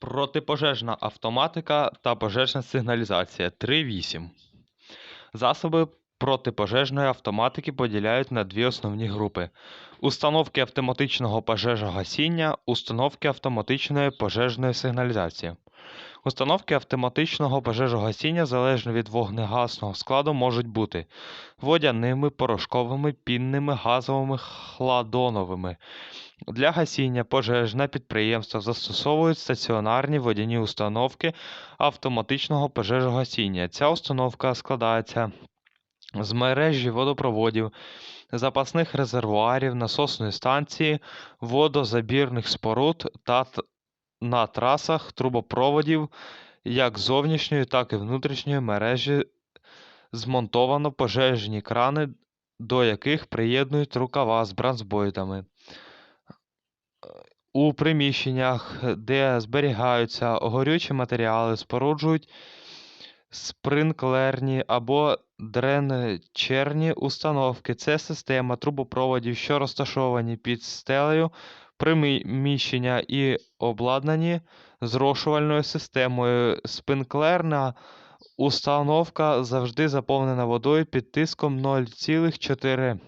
Протипожежна автоматика та пожежна сигналізація 3.8. Засоби протипожежної автоматики поділяють на дві основні групи: установки автоматичного пожежогасіння, установки автоматичної пожежної сигналізації. Установки автоматичного пожежогасіння залежно від вогнегасного складу можуть бути водяними, порошковими, пінними, газовими, хладоновими. Для гасіння пожеж на підприємствах застосовують стаціонарні водяні установки автоматичного пожежогасіння. Ця установка складається з мережі водопроводів, запасних резервуарів, насосної станції, водозабірних споруд та на трасах трубопроводів як зовнішньої, так і внутрішньої мережі змонтовано пожежні крани, до яких приєднують рукава з бронзбойтами. У приміщеннях, де зберігаються горючі матеріали, споруджують спринклерні або дренчерні установки. Це система трубопроводів, що розташовані під стелею приміщення і обладнані зрошувальною системою. Спринклерна установка завжди заповнена водою під тиском 0,4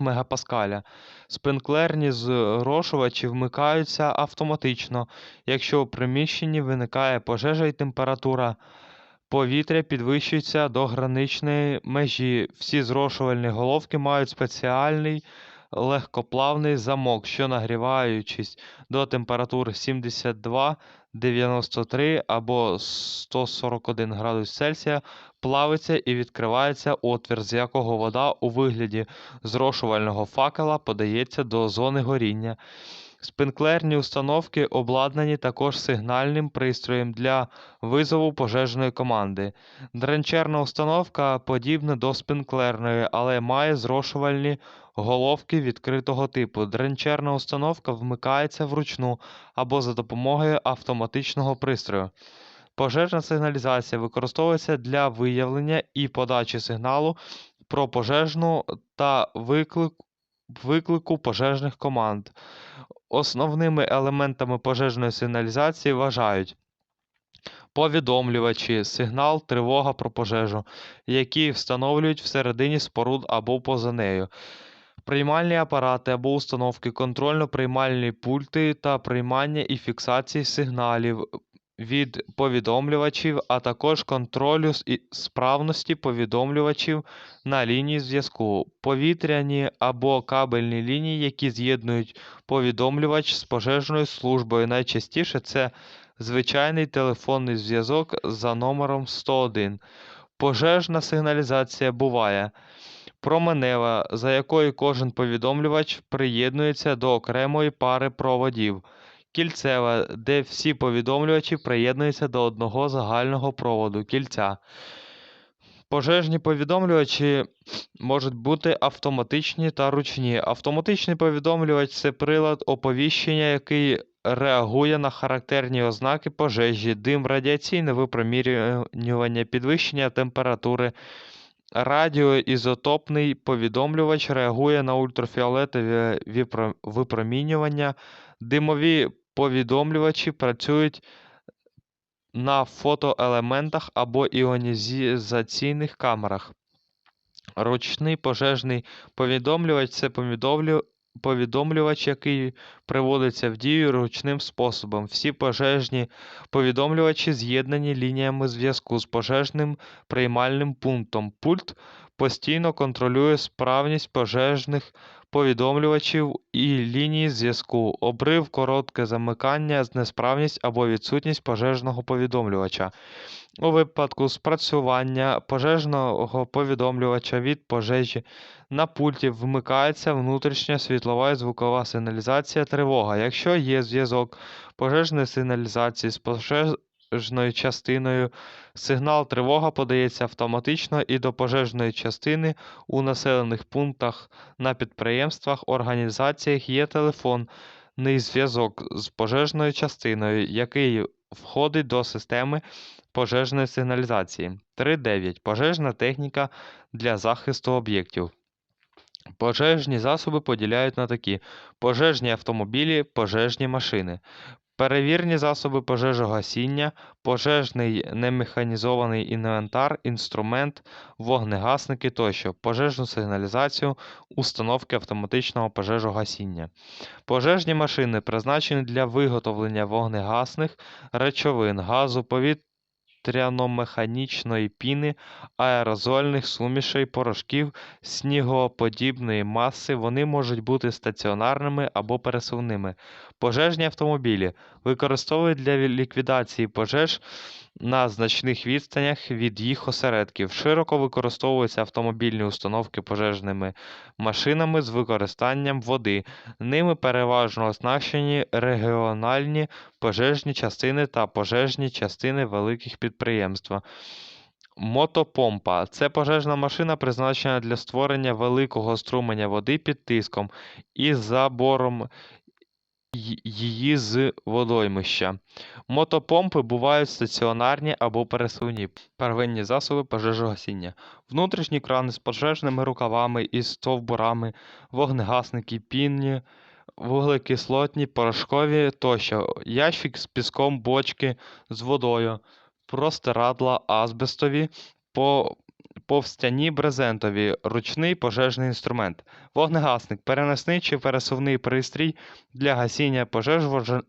мегапаскаля. Спринклерні зрошувачі вмикаються автоматично, якщо у приміщенні виникає пожежа і температура повітря підвищується до граничної межі. Всі зрошувальні головки мають спеціальний легкоплавний замок, що нагріваючись до температури 72 93 або 141 градус Цельсія, плавиться і відкривається отвір, з якого вода у вигляді зрошувального факела подається до зони горіння. Спринклерні установки обладнані також сигнальним пристроєм для визову пожежної команди. Дренчерна установка подібна до спринклерної, але має зрошувальні головки відкритого типу. Дренчерна установка вмикається вручну або за допомогою автоматичного пристрою. Пожежна сигналізація використовується для виявлення і подачі сигналу про пожежну та виклик, виклику пожежних команд. Основними елементами пожежної сигналізації вважають повідомлювачі, сигнал, тривога про пожежу, які встановлюють всередині споруд або поза нею. Приймальні апарати або установки, контрольно-приймальні пульти та приймання і фіксації сигналів від повідомлювачів, а також контролю справності повідомлювачів на лінії зв'язку, повітряні або кабельні лінії, які з'єднують повідомлювач з пожежною службою. Найчастіше це звичайний телефонний зв'язок за номером 101. Пожежна сигналізація буває променева, за якою кожен повідомлювач приєднується до окремої пари проводів. Кільцева, де всі повідомлювачі приєднуються до одного загального проводу кільця. Пожежні повідомлювачі можуть бути автоматичні та ручні. Автоматичний повідомлювач це прилад оповіщення, який реагує на характерні ознаки пожежі, дим, радіаційне випромінювання, підвищення температури. Радіоізотопний повідомлювач реагує на ультрафіолетове випромінювання. Димові повідомлювачі працюють на фотоелементах або іонізаційних камерах. Ручний пожежний повідомлювач це повідомлювач, який приводиться в дію ручним способом. Всі пожежні повідомлювачі з'єднані лініями зв'язку з пожежним приймальним пунктом. Пульт постійно контролює справність пожежних повідомлювачів і лінії зв'язку. Обрив, коротке замикання, несправність або відсутність пожежного повідомлювача. У випадку спрацювання пожежного повідомлювача від пожежі на пульті вмикається внутрішня світлова і звукова сигналізація тривога. Якщо є зв'язок пожежної сигналізації з пожежною частиною, сигнал тривога подається автоматично і до пожежної частини у населених пунктах на підприємствах, організаціях є телефонний зв'язок з пожежною частиною, який входить до системи пожежної сигналізації. 3.9. Пожежна техніка для захисту об'єктів. Пожежні засоби поділяють на такі: пожежні автомобілі, пожежні машини. Перевірні засоби пожежогасіння, пожежний немеханізований інвентар, інструмент, вогнегасники тощо, пожежну сигналізацію, установки автоматичного пожежогасіння. Пожежні машини призначені для виготовлення вогнегасних речовин, газу, повітряно-механічної піни, аерозольних сумішей, порошків, снігоподібної маси. Вони можуть бути стаціонарними або пересувними. Пожежні автомобілі використовують для ліквідації пожеж на значних відстанях від їх осередків. Широко використовуються автомобільні установки пожежними машинами з використанням води. Ними переважно оснащені регіональні пожежні частини та пожежні частини великих підприємств. Мотопомпа це пожежна машина, призначена для створення великого струменя води під тиском і забором її з водоймища. Мотопомпи бувають стаціонарні або пересувні. Первинні засоби пожежогасіння. Внутрішні крани з пожежними рукавами і стовбурами, вогнегасники, пінні, вуглекислотні, порошкові тощо, ящик з піском, бочки з водою, простирадла азбестові, по... повстяні брезентові, ручний пожежний інструмент, вогнегасник, переносний чи пересувний пристрій для гасіння пожеж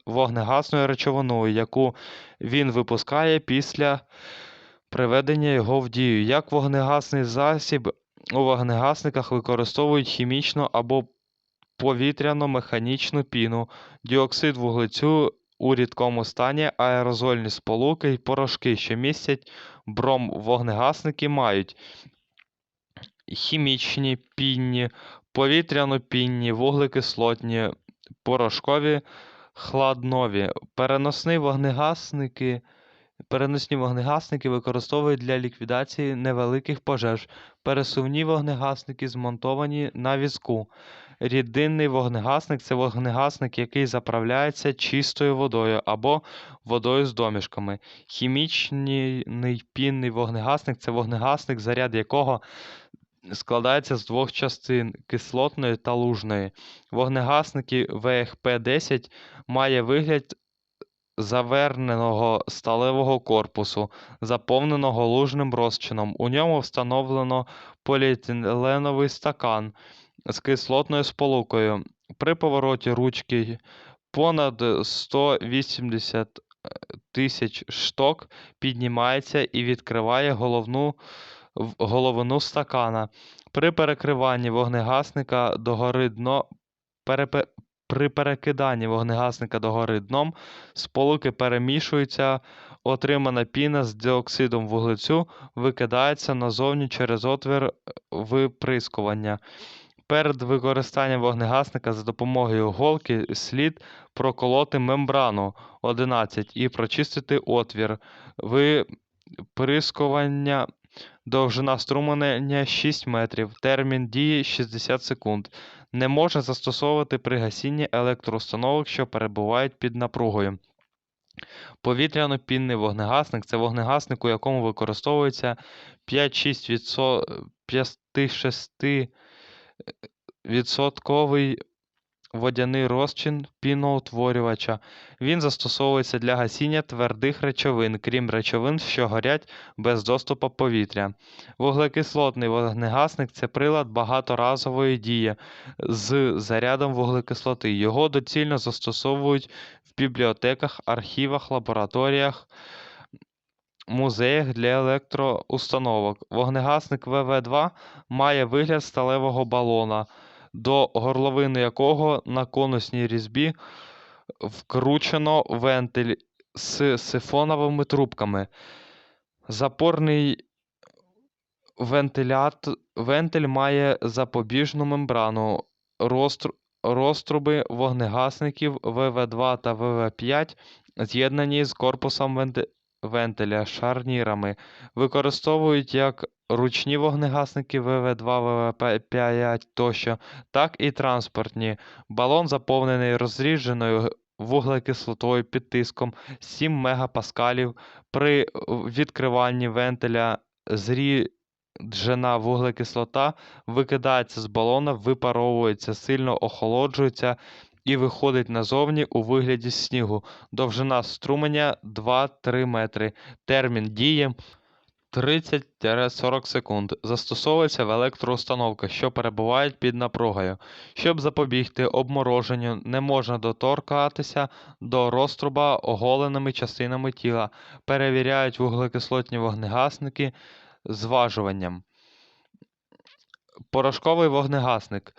вогнегасною речовиною, яку він випускає після приведення його в дію. Як вогнегасний засіб у вогнегасниках використовують хімічну або повітряно-механічну піну, діоксид вуглецю у рідкому стані, аерозольні сполуки й порошки, що містять бром. Вогнегасники мають хімічні, пінні, повітряно-пінні, вуглекислотні, порошкові, хладнові. Переносні вогнегасники. Переносні вогнегасники використовують для ліквідації невеликих пожеж. Пересувні вогнегасники змонтовані на візку. Рідинний вогнегасник це вогнегасник, який заправляється чистою водою або водою з домішками. Хімічний пінний вогнегасник це вогнегасник, заряд якого складається з двох частин кислотної та лужної. Вогнегасники ВХП-10 має вигляд заверненого сталевого корпусу, заповненого лужним розчином. У ньому встановлено поліетиленовий стакан з кислотною сполукою. При повороті ручки понад 180 тисяч шток піднімається і відкриває головну головину стакана. При перекриванні вогнегасника догори дно перепе- при перекиданні вогнегасника догори дном сполуки перемішуються, отримана піна з діоксидом вуглецю викидається назовні через отвір е, виприскування. Перед використанням вогнегасника за допомогою голки слід проколоти мембрану 11 і прочистити отвір. Виприскування довжина струменя 6 метрів, термін дії 60 секунд. Не можна застосовувати при гасінні електроустановок, що перебувають під напругою. Повітряно-пінний вогнегасник це вогнегасник, у якому використовується 5-6 відсотковий водяний розчин піноутворювача. Він застосовується для гасіння твердих речовин, крім речовин, що горять без доступу повітря. Вуглекислотний вогнегасник це прилад багаторазової дії з зарядом вуглекислоти. Його доцільно застосовують в бібліотеках, архівах, лабораторіях, музеях для електроустановок. Вогнегасник ВВ-2 має вигляд сталевого балона, до горловини якого на конусній різьбі вкручено вентиль з сифоновими трубками. Запорний вентилят... вентиль має запобіжну мембрану. Розтру... Розтруби вогнегасників ВВ2 та ВВ5 з'єднані з корпусом венти... вентиля шарнірами. Використовують як ручні вогнегасники ВВ2, ВВ5 тощо, так і транспортні. Балон заповнений розрідженою вуглекислотою під тиском 7 мегапаскалів. При відкриванні вентиля зріджена вуглекислота викидається з балона, випаровується, сильно охолоджується і виходить назовні у вигляді снігу. Довжина струменя 2-3 метри. Термін дії 30-40 секунд. Застосовується в електроустановках, що перебувають під напругою. Щоб запобігти обмороженню, не можна доторкатися до розтруба оголеними частинами тіла. Перевіряють вуглекислотні вогнегасники зважуванням. Порошковий вогнегасник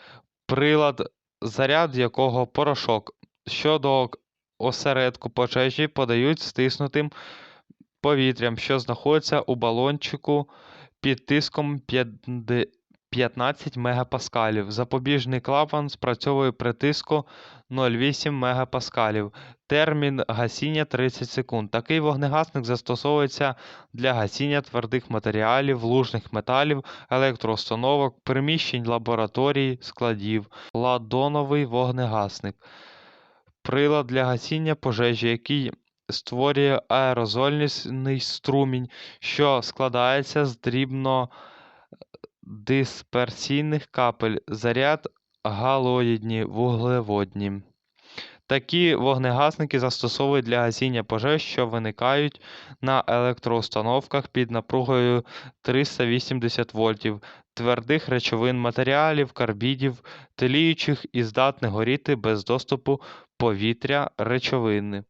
прилад, заряд якого порошок, що до осередку пожежі подають стиснутим повітрям, що знаходиться у балончику під тиском 5 15 мегапаскалів. Запобіжний клапан спрацьовує при тиску 0,8 мегапаскалів. Термін гасіння 30 секунд. Такий вогнегасник застосовується для гасіння твердих матеріалів, лужних металів, електроустановок, приміщень лабораторій, складів. Ладоновий вогнегасник. Прилад для гасіння пожежі, який створює аерозольний струмінь, що складається з дрібно дисперсійних капель, заряд галоїдні, вуглеводні. Такі вогнегасники застосовують для гасіння пожеж, що виникають на електроустановках під напругою 380 вольтів, твердих речовин, матеріалів, карбідів, тліючих і здатних горіти без доступу повітря речовини.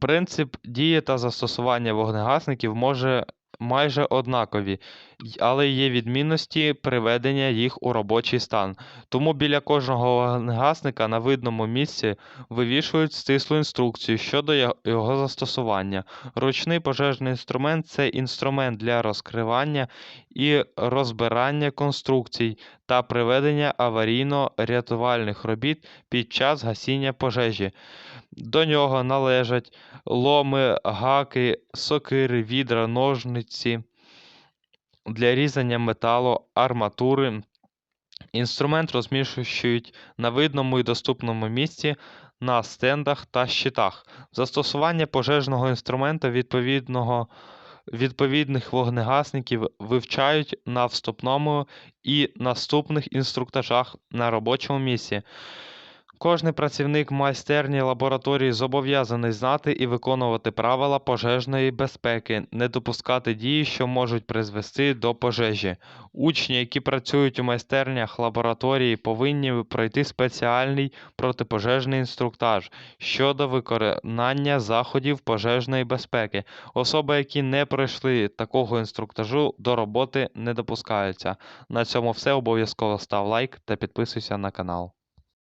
Принцип дії та застосування вогнегасників може майже однакові, але є відмінності приведення їх у робочий стан. Тому біля кожного вогнегасника на видному місці вивішують стислу інструкцію щодо його застосування. Ручний пожежний інструмент це інструмент для розкривання і розбирання конструкцій та приведення аварійно-рятувальних робіт під час гасіння пожежі. До нього належать ломи, гаки, сокири, відра, ножниці для різання металу, арматури. Інструмент розміщують на видному і доступному місці на стендах та щитах. Застосування пожежного інструмента відповідного відповідних вогнегасників вивчають на вступному і наступних інструктажах на робочому місці. Кожний працівник майстерні лабораторії зобов'язаний знати і виконувати правила пожежної безпеки, не допускати дії, що можуть призвести до пожежі. Учні, які працюють у майстернях лабораторії, повинні пройти спеціальний протипожежний інструктаж щодо виконання заходів пожежної безпеки. Особи, які не пройшли такого інструктажу, до роботи не допускаються. На цьому все. Обов'язково став лайк та підписуйся на канал.